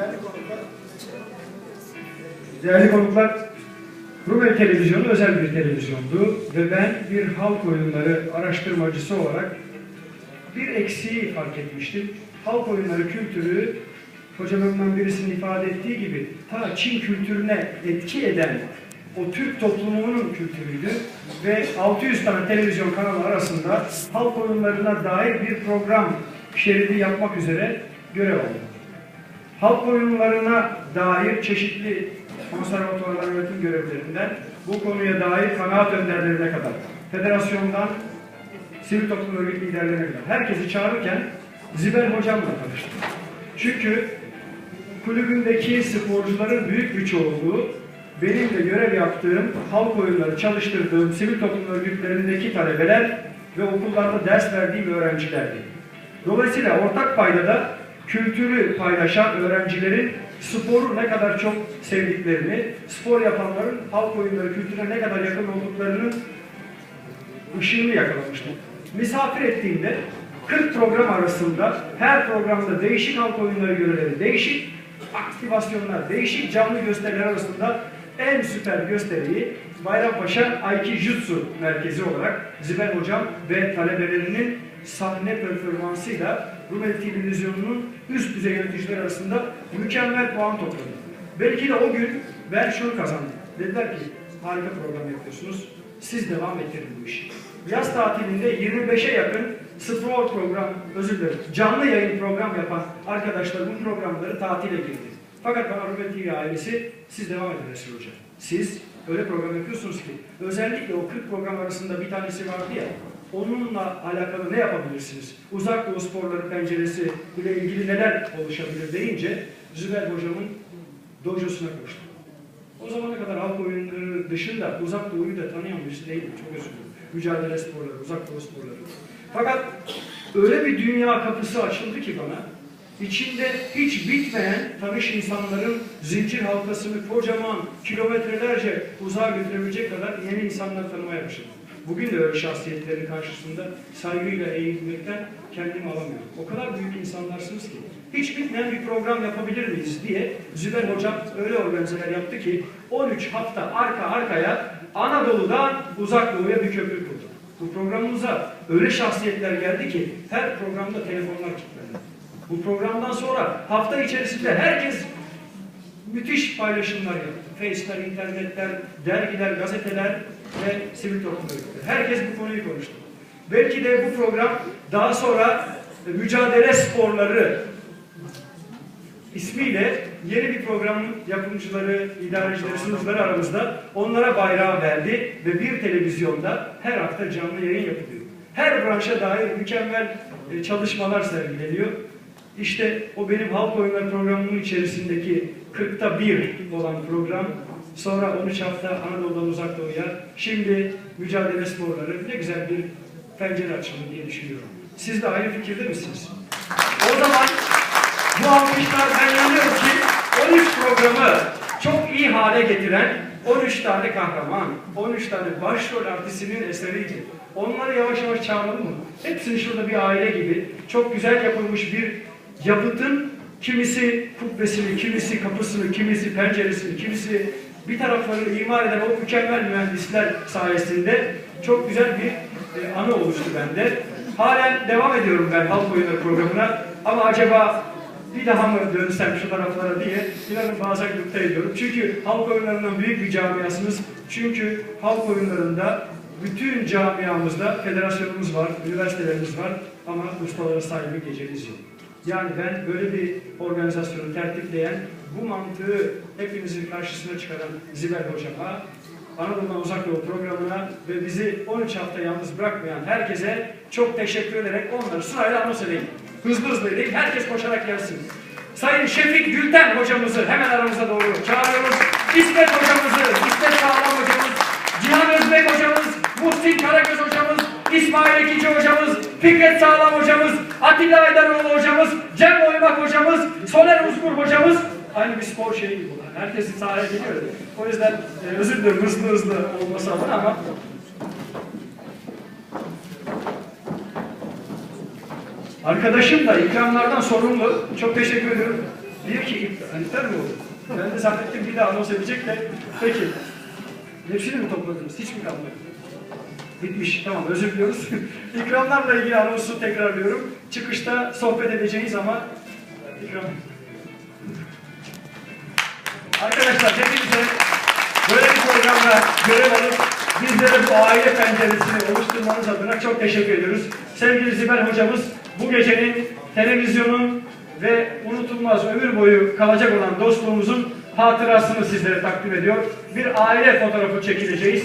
Değerli konuklar, Değerli konuklar, Rumeli Televizyonu özel bir televizyondu ve ben bir halk oyunları araştırmacısı olarak bir eksiği fark etmiştim. Halk oyunları kültürü, hocalarımdan birisinin ifade ettiği gibi ta Çin kültürüne etki eden o Türk toplumunun kültürüydü ve 600 tane televizyon kanalı arasında halk oyunlarına dair bir program şeridi yapmak üzere görev aldım halk oyunlarına dair çeşitli konservatuvarlar yönetim görevlerinden bu konuya dair kanaat önderlerine kadar, federasyondan sivil toplum örgüt liderlerine kadar herkesi çağırırken Zibel hocamla tanıştım. Çünkü kulübündeki sporcuların büyük bir çoğunluğu benim de görev yaptığım, halk oyunları çalıştırdığım sivil toplum örgütlerindeki talebeler ve okullarda ders verdiğim öğrencilerdi. Dolayısıyla ortak paydada kültürü paylaşan öğrencilerin sporu ne kadar çok sevdiklerini, spor yapanların halk oyunları kültürüne ne kadar yakın olduklarının ışığını yakalamıştım. Misafir ettiğimde 40 program arasında her programda değişik halk oyunları göreleri, değişik aktivasyonlar, değişik canlı gösteriler arasında en süper gösteriyi Bayrampaşa Aikijutsu Merkezi olarak Zibel Hocam ve talebelerinin sahne performansıyla Rumeli Televizyonu'nun üst düzey yöneticiler arasında mükemmel puan topladı. Belki de o gün ben şunu kazandım. Dediler ki harika program yapıyorsunuz. Siz devam ettirin bu işi. Yaz tatilinde 25'e yakın spor program, özür dilerim, canlı yayın program yapan arkadaşlar bu programları tatile girdi. Fakat bana Rumeli TV ailesi siz devam edin Resul Hoca. Siz öyle program yapıyorsunuz ki özellikle o 40 program arasında bir tanesi vardı ya onunla alakalı ne yapabilirsiniz? Uzak doğu sporları penceresi ile ilgili neler oluşabilir deyince Zübeyir hocamın dojosuna koştum. O zamana kadar halk oyunları dışında uzak doğuyu da tanıyan birisi değildim. Çok özür dilerim. Mücadele sporları, uzak doğu sporları. Fakat öyle bir dünya kapısı açıldı ki bana, içinde hiç bitmeyen tanış insanların zincir halkasını kocaman kilometrelerce uzağa götürebilecek kadar yeni insanlar tanımaya başladım. Bugün de öyle şahsiyetlerin karşısında saygıyla eğilmekten kendimi alamıyorum. O kadar büyük insanlarsınız ki hiç bitmeyen bir program yapabilir miyiz diye Züber Hocam öyle organizeler yaptı ki 13 hafta arka arkaya Anadolu'dan Uzak Doğu'ya bir köprü kurdu. Bu programımıza öyle şahsiyetler geldi ki her programda telefonlar kilitlendi. Bu programdan sonra hafta içerisinde herkes müthiş paylaşımlar yaptı. Face'ler, internetler, dergiler, gazeteler ve sivil toplum örgütleri. Herkes bu konuyu konuştu. Belki de bu program daha sonra e, mücadele sporları ismiyle yeni bir programın yapımcıları, idarecileri, sunucuları aramızda onlara bayrağı verdi ve bir televizyonda her hafta canlı yayın yapılıyor. Her branşa dair mükemmel e, çalışmalar sergileniyor. İşte o benim halk oyunları programımın içerisindeki 40'ta 1 olan program sonra 13 hafta Anadolu'dan Uzak Doğu'ya şimdi mücadele sporları ne güzel bir pencere açıldı diye düşünüyorum. Siz de aynı fikirde misiniz? O zaman bu alkışlar ben ki 13 programı çok iyi hale getiren 13 tane kahraman, 13 tane başrol artistinin eseriydi. Onları yavaş yavaş çağıralım mı? Hepsini şurada bir aile gibi çok güzel yapılmış bir yapıtın kimisi kubbesini, kimisi kapısını, kimisi penceresini, kimisi bir taraflarını imar eden o mükemmel mühendisler sayesinde çok güzel bir e, anı oluştu bende. Halen devam ediyorum ben halk oyunları programına ama acaba bir daha mı dönsem şu taraflara diye inanın bazen gıpta ediyorum. Çünkü halk oyunlarından büyük bir camiasınız. Çünkü halk oyunlarında bütün camiamızda federasyonumuz var, üniversitelerimiz var ama ustalara sahibi geceniz yok. Yani ben böyle bir organizasyonu tertipleyen, bu mantığı hepimizin karşısına çıkaran Zibel Hocam'a, Anadolu'dan Uzak Doğu programına ve bizi 13 hafta yalnız bırakmayan herkese çok teşekkür ederek onları sırayla anons edeyim. Hızlı hızlı edeyim, herkes koşarak gelsin. Sayın Şefik Gülten hocamızı hemen aramıza doğru çağırıyoruz. İsmet hocamızı, İsmet Sağlam hocamız, Cihan Özbek hocamız, Muhsin Karagöz hocamız, İsmail Ekici hocamız, Fikret Sağlam hocamız, Atilla Aydaroğlu hocamız, Cem Oymak hocamız, Soner Uzgur hocamız. Aynı bir spor şeyi gibi bunlar. Herkesin sahaya geliyor. O yüzden e, özür dilerim hızlı hızlı olması adına ama Arkadaşım da ikramlardan sorumlu. Çok teşekkür ediyorum. Diyor ki iptal mi oldu? Ben de zannettim bir daha anons edecek de. Peki. Hepsini mi topladınız? Hiç mi kalmadı? Bitmiş. Tamam özür diliyoruz. İkramlarla ilgili anonsu tekrarlıyorum. Çıkışta sohbet edeceğiz ama ikram. Arkadaşlar hepinize böyle bir programda görev alıp bizlere bu aile penceresini oluşturmanız adına çok teşekkür ediyoruz. Sevgili Sibel hocamız bu gecenin televizyonun ve unutulmaz ömür boyu kalacak olan dostluğumuzun hatırasını sizlere takdim ediyor. Bir aile fotoğrafı çekileceğiz.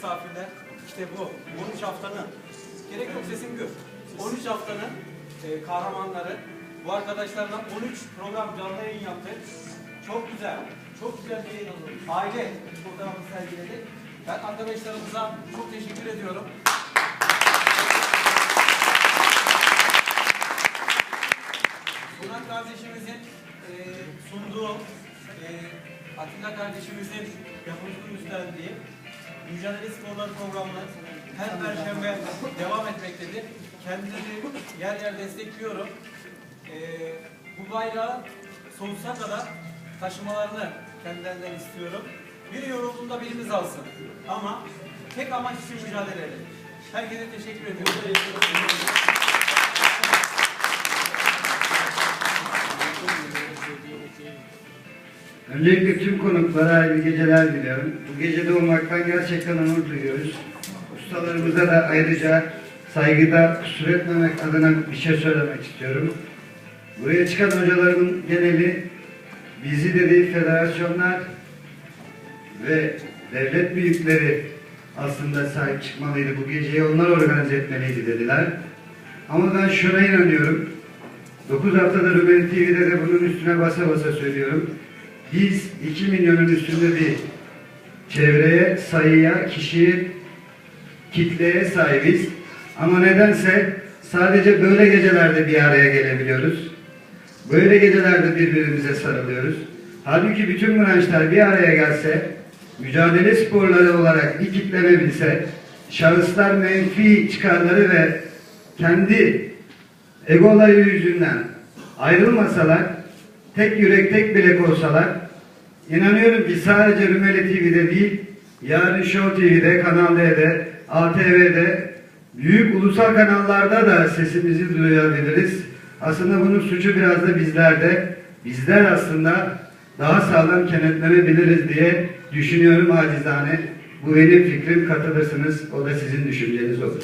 misafirler, işte bu 13 haftanın, gerek yok sesim gör. 13 haftanın e, kahramanları, bu arkadaşlarla 13 program canlı yayın yaptık. Çok güzel, çok güzel bir aile fotoğrafı sergiledik. Ben arkadaşlarımıza çok teşekkür ediyorum. Burak kardeşimizin e, sunduğu, e, Atilla kardeşimizin yapımcılık üstlendiği Mücadele Sporları programı her perşembe devam etmektedir. Kendileri yer yer destekliyorum. E, bu bayrağı sonsuza kadar taşımalarını kendilerinden istiyorum. Biri yorulduğunda birimiz alsın. Ama tek amaç için mücadele edelim. Herkese teşekkür ediyorum. Öncelikle tüm konuklara hayırlı geceler diliyorum. Bu gecede olmaktan gerçekten onur duyuyoruz. Ustalarımıza da ayrıca saygıda kusur etmemek adına bir şey söylemek istiyorum. Buraya çıkan hocalarımın geneli bizi dedi federasyonlar ve devlet büyükleri aslında sahip çıkmalıydı. Bu geceyi onlar organize etmeliydi dediler. Ama ben şuna inanıyorum. 9 haftadır Rumeli TV'de de bunun üstüne basa basa söylüyorum. Biz 2 milyonun üstünde bir çevreye, sayıya, kişiye, kitleye sahibiz. Ama nedense sadece böyle gecelerde bir araya gelebiliyoruz. Böyle gecelerde birbirimize sarılıyoruz. Halbuki bütün branşlar bir araya gelse, mücadele sporları olarak bir kitlenebilse, şahıslar menfi çıkarları ve kendi egoları yüzünden ayrılmasalar, tek yürek tek bilek olsalar, inanıyorum ki sadece Rumeli TV'de değil, yarın Show TV'de, Kanal D'de, ATV'de, büyük ulusal kanallarda da sesimizi duyabiliriz. Aslında bunun suçu biraz da bizlerde. Bizler aslında daha sağlam kenetlenebiliriz diye düşünüyorum acizane. Bu benim fikrim katılırsınız. O da sizin düşünceniz olur.